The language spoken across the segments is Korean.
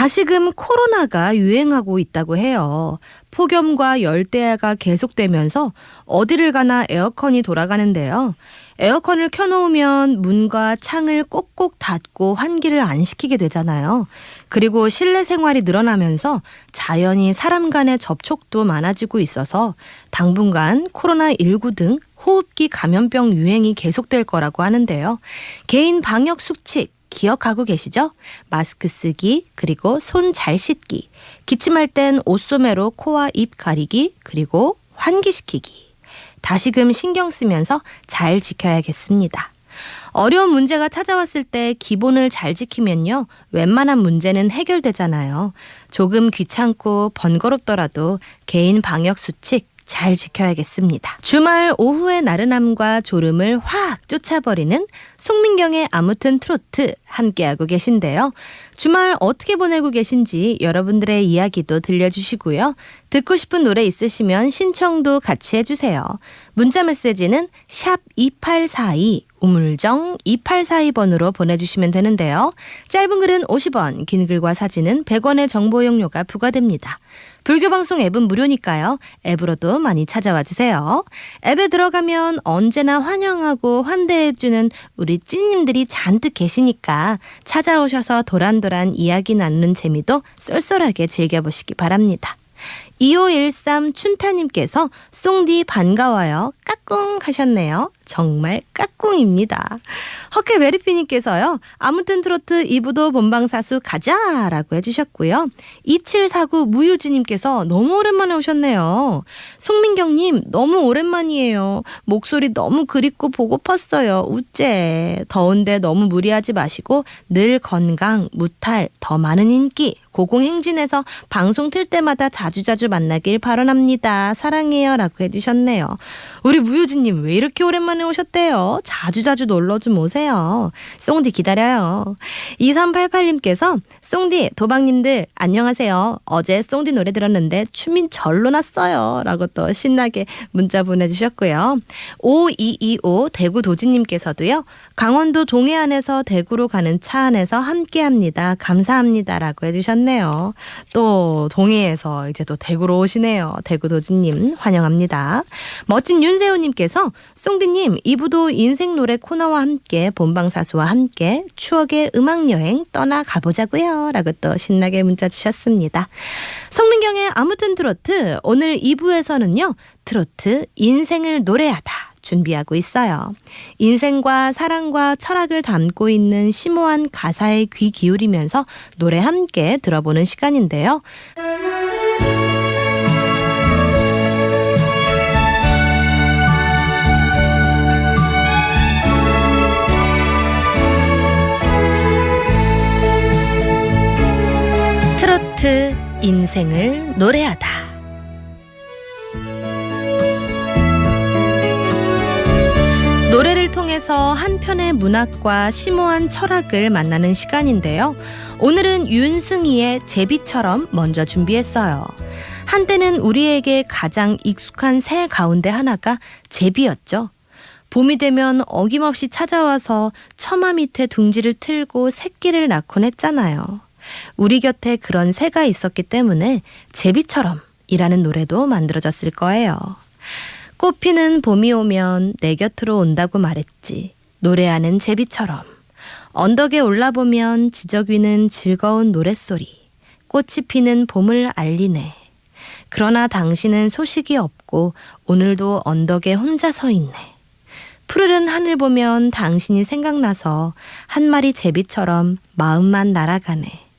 다시금 코로나가 유행하고 있다고 해요. 폭염과 열대야가 계속되면서 어디를 가나 에어컨이 돌아가는데요. 에어컨을 켜놓으면 문과 창을 꼭꼭 닫고 환기를 안 시키게 되잖아요. 그리고 실내 생활이 늘어나면서 자연히 사람 간의 접촉도 많아지고 있어서 당분간 코로나19 등 호흡기 감염병 유행이 계속될 거라고 하는데요. 개인 방역 수칙 기억하고 계시죠? 마스크 쓰기, 그리고 손 잘 씻기, 기침할 땐 옷소매로 코와 입 가리기, 그리고 환기시키기. 다시금 신경 쓰면서 잘 지켜야겠습니다. 어려운 문제가 찾아왔을 때 기본을 잘 지키면요. 웬만한 문제는 해결되잖아요. 조금 귀찮고 번거롭더라도 개인 방역 수칙 잘 지켜야겠습니다. 주말 오후의 나른함과 졸음을 확 쫓아버리는 송민경의 아무튼 트로트 함께하고 계신데요. 주말 어떻게 보내고 계신지 여러분들의 이야기도 들려주시고요. 듣고 싶은 노래 있으시면 신청도 같이 해주세요. 문자 메시지는 샵 2842, 우물정 2842번으로 보내주시면 되는데요. 짧은 글은 50원, 긴 글과 사진은 100원의 정보 용료가 부과됩니다. 불교 방송 앱은 무료니까요. 앱으로도 많이 찾아와 주세요. 앱에 들어가면 언제나 환영하고 환대해 주는 우리 찐님들이 잔뜩 계시니까 찾아오셔서 도란도란 이야기 나누는 재미도 쏠쏠하게 즐겨 보시기 바랍니다. 2513 춘타님께서 송디 반가워요. 까꿍 하셨네요. 정말 까꿍입니다. 허케 메리피님께서요. 아무튼 트로트 2부도 본방사수 가자 라고 해주셨고요. 2749 무유지님께서 너무 오랜만에 오셨네요. 송민경님 너무 오랜만이에요. 목소리 너무 그립고 보고팠어요. 우째. 더운데 너무 무리하지 마시고 늘 건강, 무탈, 더 많은 인기, 고공행진에서 방송 틀 때마다 자주자주 만나길 바라랍니다. 사랑해요. 라고 해주셨네요. 우리 무효진님 왜 이렇게 오랜만에 오셨대요? 자주자주 놀러 좀 오세요. 송디 기다려요. 2388님께서 송디 도박님들 안녕하세요. 어제 송디 노래 들었는데 춤이 절로 났어요. 라고 또 신나게 문자 보내주셨고요. 5225 대구 도지님께서도요. 강원도 동해안에서 대구로 가는 차 안에서 함께합니다. 감사합니다. 라고 해주셨네요. 또 동해에서 이제 또 대구 로 오시네요. 대구 도지님 환영합니다. 멋진 윤세호님께서 송디님 2부도 인생 노래 코너와 함께 본방사수와 함께 추억의 음악여행 떠나 가보자고요. 라고 또 신나게 문자 주셨습니다. 송민경의 아무튼 트로트 오늘 2부에서는요. 트로트 인생을 노래하다. 준비하고 있어요. 인생과 사랑과 철학을 담고 있는 심오한 가사에 귀 기울이면서 노래 함께 들어보는 시간인데요. 트로트 인생을 노래하다. 노래를 통해서 한 편의 문학과 심오한 철학을 만나는 시간인데요. 오늘은 윤승희의 제비처럼 먼저 준비했어요. 한때는 우리에게 가장 익숙한 새 가운데 하나가 제비였죠. 봄이 되면 어김없이 찾아와서 처마 밑에 둥지를 틀고 새끼를 낳곤 했잖아요. 우리 곁에 그런 새가 있었기 때문에 제비처럼 이라는 노래도 만들어졌을 거예요. 꽃피는 봄이 오면 내 곁으로 온다고 말했지. 노래하는 제비처럼. 언덕에 올라보면 지저귀는 즐거운 노랫소리. 꽃이 피는 봄을 알리네. 그러나 당신은 소식이 없고 오늘도 언덕에 혼자 서 있네. 푸르른 하늘 보면 당신이 생각나서 한 마리 제비처럼 마음만 날아가네.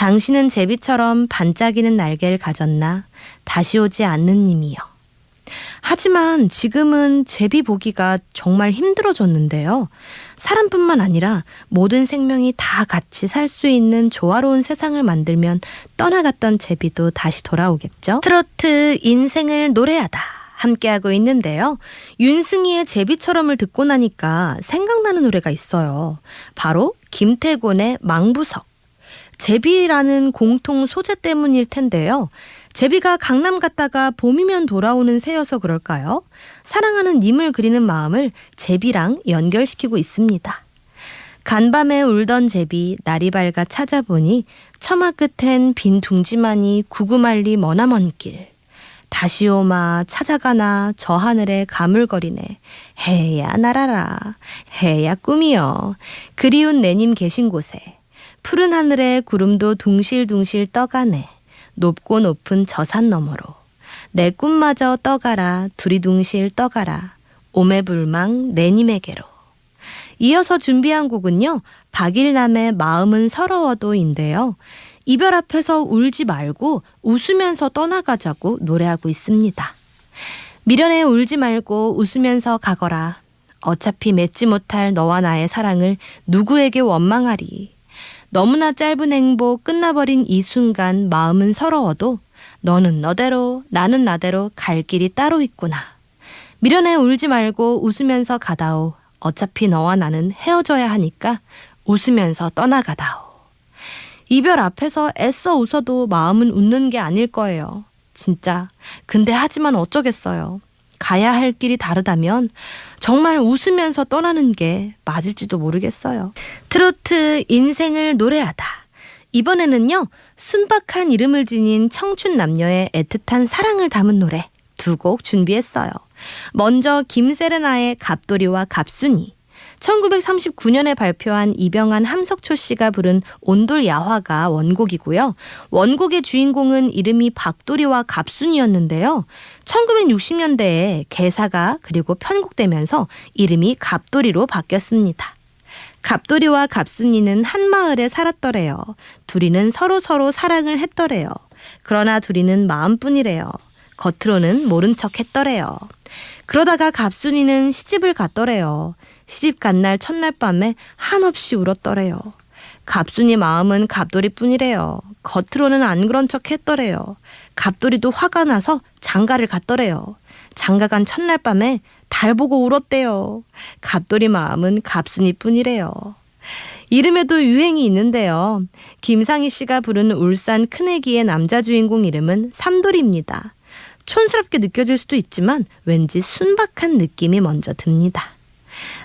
당신은 제비처럼 반짝이는 날개를 가졌나 다시 오지 않는 님이여. 하지만 지금은 제비 보기가 정말 힘들어졌는데요. 사람뿐만 아니라 모든 생명이 다 같이 살 수 있는 조화로운 세상을 만들면 떠나갔던 제비도 다시 돌아오겠죠. 트로트 인생을 노래하다. 함께하고 있는데요. 윤승희의 제비처럼을 듣고 나니까 생각나는 노래가 있어요. 바로 김태곤의 망부석. 제비라는 공통 소재 때문일 텐데요. 제비가 강남 갔다가 봄이면 돌아오는 새여서 그럴까요? 사랑하는 님을 그리는 마음을 제비랑 연결시키고 있습니다. 간밤에 울던 제비 날이 밝아 찾아보니 처마 끝엔 빈 둥지만이 구구말리 머나먼 길. 다시 오마 찾아가나 저 하늘에 가물거리네. 해야 날아라. 해야 꿈이여. 그리운 내님 계신 곳에. 푸른 하늘에 구름도 둥실둥실 떠가네. 높고 높은 저산 너머로. 내 꿈마저 떠가라. 두리둥실 떠가라. 오매불망 내님에게로. 이어서 준비한 곡은요. 박일남의 마음은 서러워도인데요. 이별 앞에서 울지 말고 웃으면서 떠나가자고 노래하고 있습니다. 미련에 울지 말고 웃으면서 가거라. 어차피 맺지 못할 너와 나의 사랑을 누구에게 원망하리. 너무나 짧은 행복 끝나버린 이 순간 마음은 서러워도 너는 너대로 나는 나대로 갈 길이 따로 있구나. 미련에 울지 말고 웃으면서 가다오. 어차피 너와 나는 헤어져야 하니까 웃으면서 떠나가다오. 이별 앞에서 애써 웃어도 마음은 웃는 게 아닐 거예요. 진짜. 근데 하지만 어쩌겠어요. 가야 할 길이 다르다면 정말 웃으면서 떠나는 게 맞을지도 모르겠어요. 트로트 인생을 노래하다. 이번에는요, 순박한 이름을 지닌 청춘 남녀의 애틋한 사랑을 담은 노래 두 곡 준비했어요. 먼저 김세레나의 갑돌이와 갑순이. 1939년에 발표한 이병한 함석초 씨가 부른 온돌 야화가 원곡이고요. 원곡의 주인공은 이름이 박돌이와 갑순이었는데요. 1960년대에 개사가 그리고 편곡되면서 이름이 갑돌이로 바뀌었습니다. 갑돌이와 갑순이는 한 마을에 살았더래요. 둘이는 서로 서로 사랑을 했더래요. 그러나 둘이는 마음뿐이래요. 겉으로는 모른 척 했더래요. 그러다가 갑순이는 시집을 갔더래요. 시집 간 날 첫날 밤에 한없이 울었더래요. 갑순이 마음은 갑돌이뿐이래요. 겉으로는 안 그런 척 했더래요. 갑돌이도 화가 나서 장가를 갔더래요. 장가 간 첫날 밤에 달 보고 울었대요. 갑돌이 마음은 갑순이뿐이래요. 이름에도 유행이 있는데요. 김상희 씨가 부른 울산 큰애기의 남자 주인공 이름은 삼돌이입니다. 촌스럽게 느껴질 수도 있지만 왠지 순박한 느낌이 먼저 듭니다.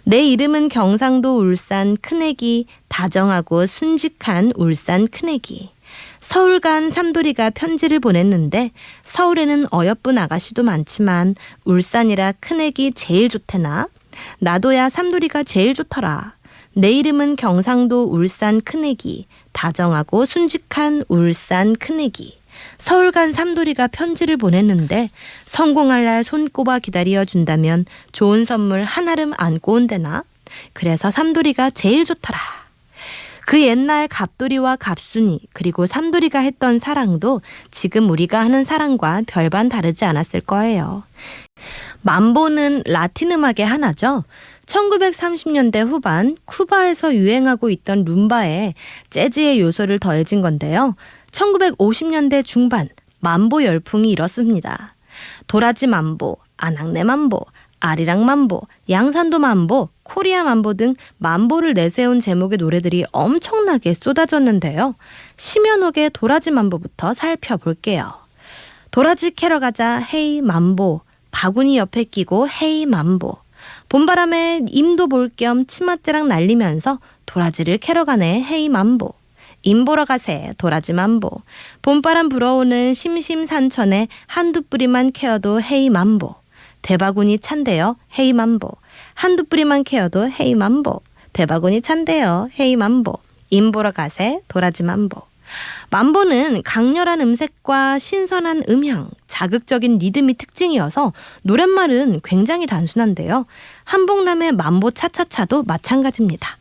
내 이름은 경상도 울산 큰애기, 다정하고 순직한 울산 큰애기. 서울 간 삼돌이가 편지를 보냈는데 서울에는 어여쁜 아가씨도 많지만 울산이라 큰애기 제일 좋대나? 나도야 삼돌이가 제일 좋더라. 내 이름은 경상도 울산 큰애기, 다정하고 순직한 울산 큰애기. 서울 간 삼돌이가 편지를 보냈는데 성공할 날 손꼽아 기다려 준다면 좋은 선물 한아름 안고 온대나? 그래서 삼돌이가 제일 좋더라. 그 옛날 갑돌이와 갑순이 그리고 삼돌이가 했던 사랑도 지금 우리가 하는 사랑과 별반 다르지 않았을 거예요. 만보는 라틴 음악의 하나죠. 1930년대 후반 쿠바에서 유행하고 있던 룸바에 재즈의 요소를 더해진 건데요. 1950년대 중반 만보 열풍이 일었습니다. 도라지 만보, 아낙네 만보, 아리랑 만보, 양산도 만보, 코리아 만보 등 만보를 내세운 제목의 노래들이 엄청나게 쏟아졌는데요. 심연옥의 도라지 만보부터 살펴볼게요. 도라지 캐러 가자 헤이 만보, 바구니 옆에 끼고 헤이 만보. 봄바람에 임도 볼 겸 치맛자락 날리면서 도라지를 캐러 가네 헤이 만보. 임 보러 가세 도라지 만보. 봄바람 불어오는 심심산천에 한두 뿌리만 캐어도 헤이 만보. 대바구니 찬대요 헤이 만보. 한두 뿌리만 캐어도 헤이 만보. 대바구니 찬대요 헤이 만보. 임 보러 가세 도라지 만보. 만보는 강렬한 음색과 신선한 음향, 자극적인 리듬이 특징이어서 노랫말은 굉장히 단순한데요. 한복남의 만보 차차차도 마찬가지입니다.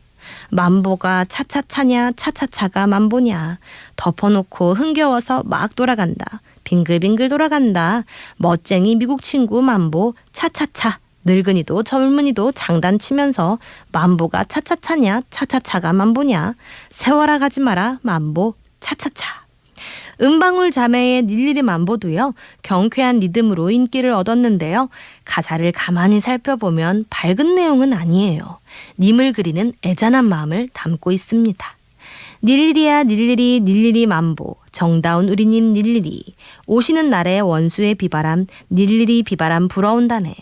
만보가 차차차냐 차차차가 만보냐 덮어놓고 흥겨워서 막 돌아간다. 빙글빙글 돌아간다. 멋쟁이 미국 친구 만보 차차차 늙은이도 젊은이도 장단치면서 만보가 차차차냐 차차차가 만보냐 세월아 가지 마라 만보 차차차 은방울 자매의 닐리리 만보도요, 경쾌한 리듬으로 인기를 얻었는데요. 가사를 가만히 살펴보면 밝은 내용은 아니에요. 님을 그리는 애잔한 마음을 담고 있습니다. 닐리리야 닐리리 닐리리 만보 정다운 우리님 닐리리 오시는 날에 원수의 비바람 닐리리 비바람 불어온다네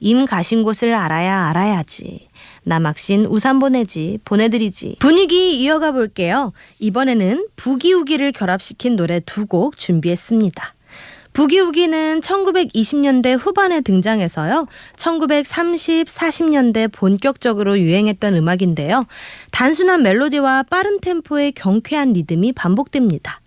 임 가신 곳을 알아야 알아야지. 남학신 우산 보내지, 보내드리지. 분위기 이어가 볼게요. 이번에는 부기우기를 결합시킨 노래 두 곡 준비했습니다. 부기우기는 1920년대 후반에 등장해서요. 1930, 40년대 본격적으로 유행했던 음악인데요. 단순한 멜로디와 빠른 템포의 경쾌한 리듬이 반복됩니다.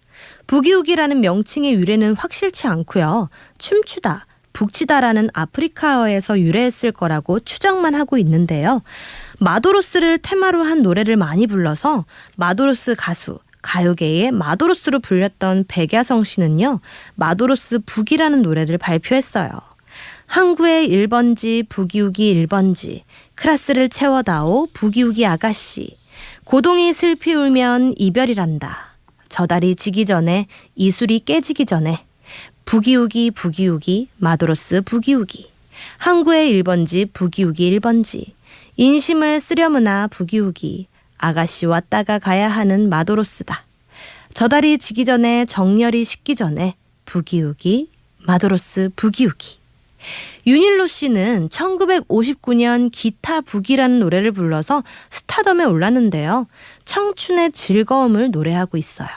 부기우기라는 명칭의 유래는 확실치 않고요. 춤추다, 북치다라는 아프리카어에서 유래했을 거라고 추정만 하고 있는데요. 마도로스를 테마로 한 노래를 많이 불러서 마도로스 가수, 가요계의 마도로스로 불렸던 백야성 씨는요, 마도로스 북이라는 노래를 발표했어요. 항구의 1번지, 부기우기 1번지, 클라스를 채워다오, 부기우기 아가씨. 고동이 슬피 울면 이별이란다. 저 달이 지기 전에, 이술이 깨지기 전에. 부기우기, 부기우기, 마도로스 부기우기. 항구의 1번지, 부기우기 1번지. 인심을 쓰려무나 부기우기. 아가씨 왔다가 가야 하는 마도로스다. 저달이 지기 전에 정렬이 식기 전에 부기우기, 마도로스 부기우기. 윤일로 씨는 1959년 기타 북이라는 노래를 불러서 스타덤에 올랐는데요. 청춘의 즐거움을 노래하고 있어요.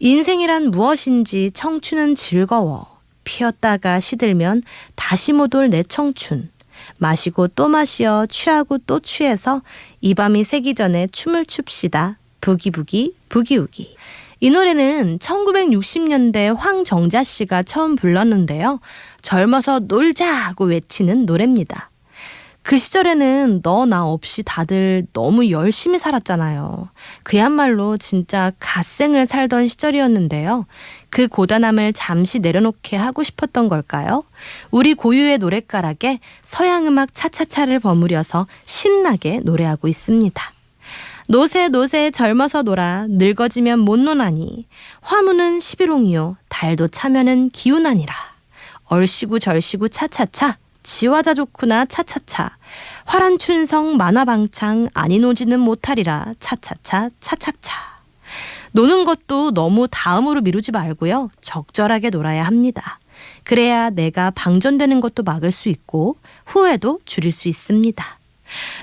인생이란 무엇인지 청춘은 즐거워. 피었다가 시들면 다시 못 올 내 청춘. 마시고 또 마시어 취하고 또 취해서 이 밤이 새기 전에 춤을 춥시다. 부기부기 부기우기. 이 노래는 1960년대 황정자 씨가 처음 불렀는데요. 젊어서 놀자고 외치는 노래입니다. 그 시절에는 너 나 없이 다들 너무 열심히 살았잖아요. 그야말로 진짜 갓생을 살던 시절이었는데요. 그 고단함을 잠시 내려놓게 하고 싶었던 걸까요? 우리 고유의 노랫가락에 서양 음악 차차차를 버무려서 신나게 노래하고 있습니다. 노세 노세 젊어서 놀아 늙어지면 못 노나니 화무는 시비롱이요 달도 차면은 기운아니라 얼씨구 절씨구 차차차 지화자 좋구나 차차차. 화란 춘성 만화방창 아니노지는 못하리라. 차차차 차차차. 노는 것도 너무 다음으로 미루지 말고요. 적절하게 놀아야 합니다. 그래야 내가 방전되는 것도 막을 수 있고 후회도 줄일 수 있습니다.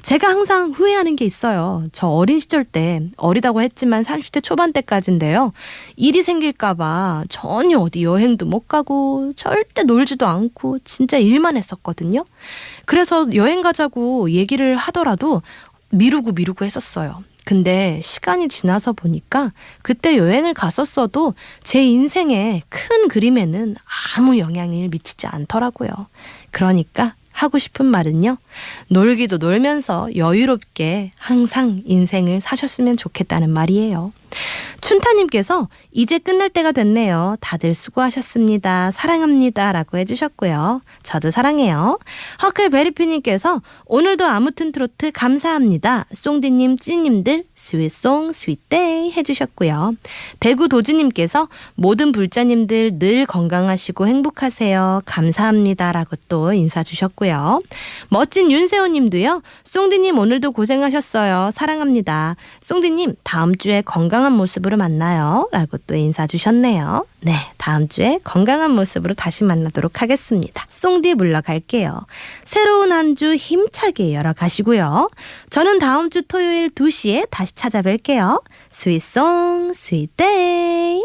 제가 항상 후회하는 게 있어요. 저 어린 시절 때 어리다고 했지만 30대 초반 때까지인데요. 일이 생길까봐 전혀 어디 여행도 못 가고 절대 놀지도 않고 진짜 일만 했었거든요. 그래서 여행 가자고 얘기를 하더라도 미루고 미루고 했었어요. 근데 시간이 지나서 보니까 그때 여행을 갔었어도 제 인생의 큰 그림에는 아무 영향을 미치지 않더라고요. 그러니까 하고 싶은 말은요. 놀기도 놀면서 여유롭게 항상 인생을 사셨으면 좋겠다는 말이에요. 춘타님께서 이제 끝날 때가 됐네요. 다들 수고하셨습니다. 사랑합니다. 라고 해주셨고요. 저도 사랑해요. 허클 베리피님께서 오늘도 아무튼 트로트 감사합니다. 송디님, 찌님들 스윗송 스윗데이 해주셨고요. 대구 도지님께서 모든 불자님들 늘 건강하시고 행복하세요. 감사합니다. 라고 또 인사 주셨고요. 멋진 윤세호님도요. 송디님 오늘도 고생하셨어요. 사랑합니다. 송디님 다음 주에 건강 한 모습으로 만나요. 라고 또 인사 주셨네요. 네, 다음 주에 건강한 모습으로 다시 만나도록 하겠습니다. 송디 물러갈게요. 새로운 한 주 힘차게 열어가시고요. 저는 다음 주 토요일 2시에 다시 찾아뵐게요. 스윗송, 스윗데이.